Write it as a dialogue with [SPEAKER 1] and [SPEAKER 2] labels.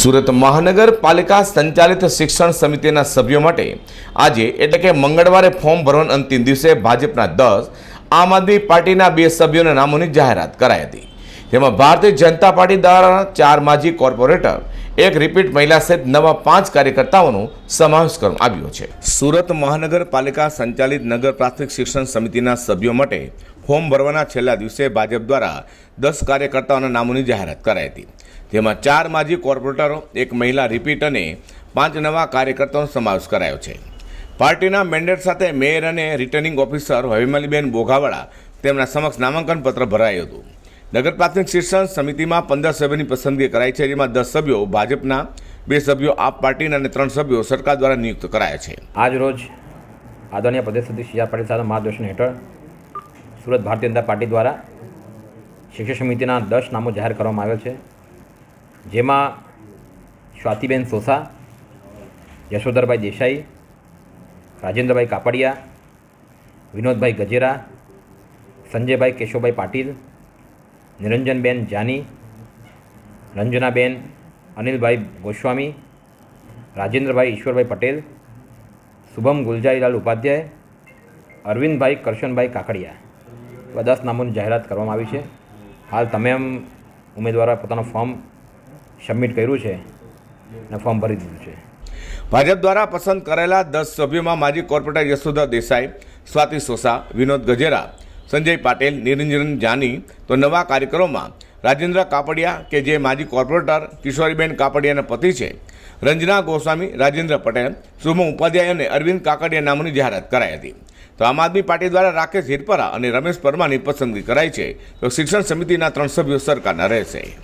[SPEAKER 1] સુરત મહાનગરપાલિકા સંચાલિત શિક્ષણ સમિતિના સભ્યો માટે આજે એટલે કે મંગળવારે ફોર્મ ભરવાના અંતિમ દિવસે ભાજપના દસ, આમ આદમી પાર્ટીના બે સભ્યોના નામોની જાહેરાત કરાઈ હતી. જેમાં ભારતીય જનતા પાર્ટી દ્વારા ચાર માજી કોર્પોરેટર, એક રિપીટ મહિલા સહિત નવા પાંચ કાર્યકર્તાઓનો સમાવેશ કરવામાં આવ્યો છે. સુરત મહાનગરપાલિકા સંચાલિત નગર પ્રાથમિક શિક્ષણ સમિતિના સભ્યો માટે ફોર્મ ભરવાના છેલ્લા દિવસે ભાજપ દ્વારા દસ કાર્યકર્તાઓના નામોની જાહેરાત કરાઈ હતી. જેમાં ચાર માજી કોર્પોરેટરો, એક મહિલા રિપીટ અને પાંચ નવા કાર્યકર્તાઓનો સમાવેશ કરાયો છે. પાર્ટીના મેન્ડેટ સાથે મેયર અને રિટર્નિંગ ઓફિસર હવિમાલીબેન બોઘાવાળા તેમના સમક્ષ નામાંકન પત્ર ભરાયું હતું. નગર પ્રાથમિક શિક્ષણ સમિતિમાં પંદર સભ્યોની પસંદગી કરાઈ છે, જેમાં દસ સભ્યો ભાજપના, બે સભ્યો આપ પાર્ટીના અને ત્રણ સભ્યો સરકાર દ્વારા નિયુક્ત કરાયા છે.
[SPEAKER 2] આજ રોજ આદરણીય પ્રદેશ અધ્યક્ષ સી પાટીલ સાહેબના માર્ગદર્શન હેઠળ સુરત ભારતીય જનતા પાર્ટી દ્વારા શિક્ષણ સમિતિના દસ નામો જાહેર કરવામાં આવેલ છે. જેમાં સ્વાતિબેન સોસા, યશોધરભાઈ દેસાઈ, રાજેન્દ્રભાઈ કાપડિયા, વિનોદભાઈ ગજેરા, સંજયભાઈ કેશવભાઈ પાટીલ, નિરંજનબેન જાની, રંજનાબેન, અનિલભાઈ ગોસ્વામી, રાજેન્દ્રભાઈ ઈશ્વરભાઈ પટેલ, શુભમ ગુલજારીલાલ ઉપાધ્યાય, અરવિંદભાઈ કરશનભાઈ કાકડિયા. એવા દસ નામોની જાહેરાત કરવામાં આવી છે. હાલ તમે એમ ઉમેદવારો પોતાનું ફોર્મ સબમિટ કર્યું છે અને ફોર્મ ભરી દીધું છે.
[SPEAKER 1] ભાજપ દ્વારા પસંદ કરેલા દસ સભ્યોમાં માજી કોર્પોરેટર યશોદા દેસાઈ, સ્વાતિ સોસા, વિનોદ ગજેરા, સંજય પાટેલ, નિરંજન જાની તો નવા કાર્યક્રમોમાં રાજેન્દ્ર કાપડિયા કે જે માજી કોર્પોરેટર કિશોરીબેન કાપડિયાના પતિ છે, રંજના ગોસ્વામી, રાજેન્દ્ર પટેલ શુભમ ઉપાધ્યાય અને અરવિંદ કાકડિયા નામની જાહેરાત કરાઈ હતી. તો આમ આદમી પાર્ટી દ્વારા રાકેશ હિરપરા અને રમેશ પરમાની પસંદગી કરાઈ છે. તો શિક્ષણ સમિતિના ત્રણ સભ્યો સરકારના રહેશે.